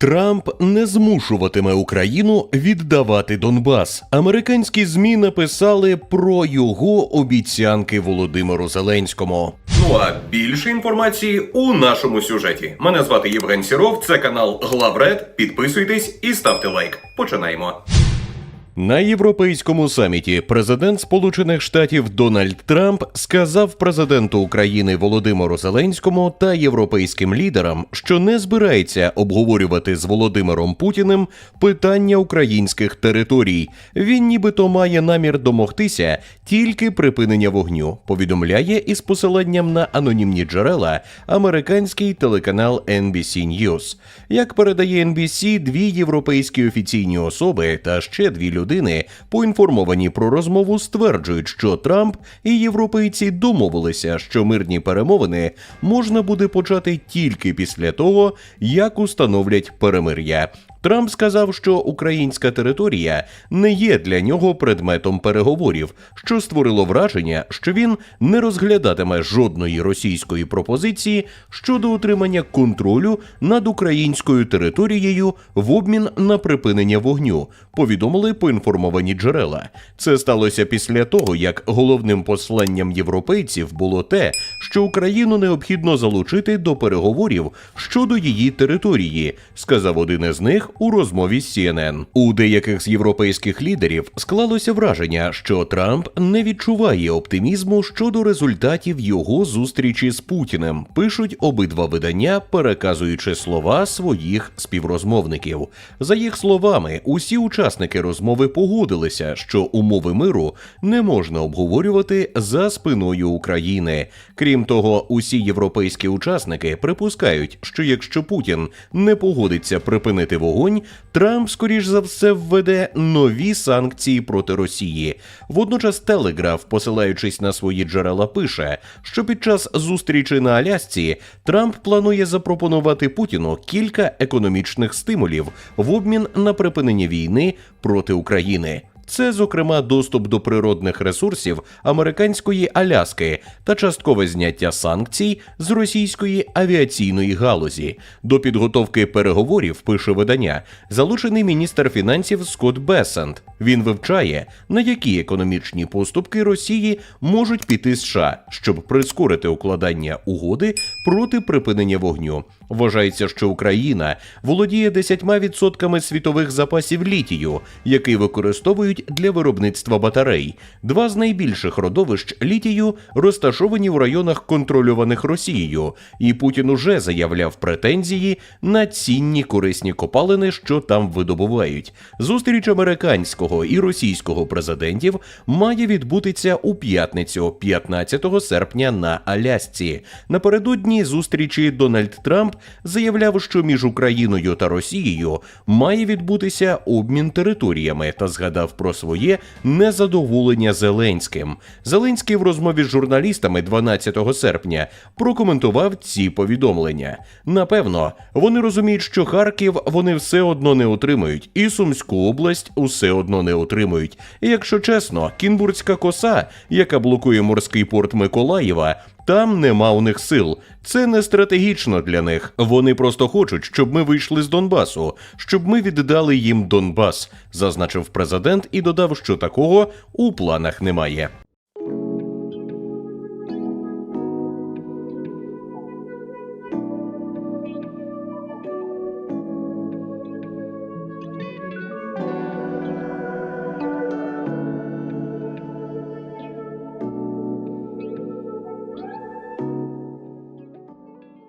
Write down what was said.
Трамп не змушуватиме Україну віддавати Донбас. Американські змі написали про його обіцянки Володимиру Зеленському. Ну а більше інформації у нашому сюжеті. Мене звати Євген Сіров, це канал Главред. Підписуйтесь і ставте лайк. Починаємо. На європейському саміті президент Сполучених Штатів Дональд Трамп сказав президенту України Володимиру Зеленському та європейським лідерам, що не збирається обговорювати з Володимиром Путіним питання українських територій. Він нібито має намір домогтися тільки припинення вогню. Повідомляє із посиланням на анонімні джерела американський телеканал NBC News. Як передає NBC, дві європейські офіційні особи та ще дві людини, поінформовані про розмову, стверджують, що Трамп і європейці домовилися, що мирні перемовини можна буде почати тільки після того, як установлять перемир'я. Трамп сказав, що українська територія не є для нього предметом переговорів, що створило враження, що він не розглядатиме жодної російської пропозиції щодо отримання контролю над українською територією в обмін на припинення вогню. Повідомили поінформовані джерела. Це сталося після того, як головним посланням європейців було те, що Україну необхідно залучити до переговорів щодо її території, сказав один із них у розмові з CNN. У деяких з європейських лідерів склалося враження, що Трамп не відчуває оптимізму щодо результатів його зустрічі з Путіним. Пишуть обидва видання, переказуючи слова своїх співрозмовників. За їх словами, усі учасники розмови погодилися, що умови миру не можна обговорювати за спиною України. Крім того, усі європейські учасники припускають, що якщо Путін не погодиться припинити вогонь, Трамп, скоріш за все, введе нові санкції проти Росії. Водночас Телеграф, посилаючись на свої джерела, пише, що під час зустрічі на Алясці Трамп планує запропонувати Путіну кілька економічних стимулів в обмін на припинення війни проти України. Це, зокрема, доступ до природних ресурсів американської Аляски та часткове зняття санкцій з російської авіаційної галузі. До підготовки переговорів пише видання залучений міністр фінансів Скотт Бесент. Він вивчає, на які економічні поступки Росії можуть піти США, щоб прискорити укладання угоди проти припинення вогню. Вважається, що Україна володіє 10% світових запасів літію, який використовують для виробництва батарей. Два з найбільших родовищ літію розташовані в районах контрольованих Росією, і Путін уже заявляв претензії на цінні корисні копалини, що там видобувають. Зустріч американського і російського президентів має відбутися у п'ятницю, 15 серпня на Алясці. Напередодні зустрічі Дональд Трамп заявляв, що між Україною та Росією має відбутися обмін територіями та згадав про своє незадоволення Зеленським. Зеленський в розмові з журналістами 12 серпня прокоментував ці повідомлення. Напевно, вони розуміють, що Харків вони все одно не отримають, і Сумську область усе одно не отримують. Якщо чесно, Кінбурзька коса, яка блокує морський порт Миколаєва, там нема у них сил. Це не стратегічно для них. Вони просто хочуть, щоб ми вийшли з Донбасу, щоб ми віддали їм Донбас, зазначив президент і додав, що такого у планах немає.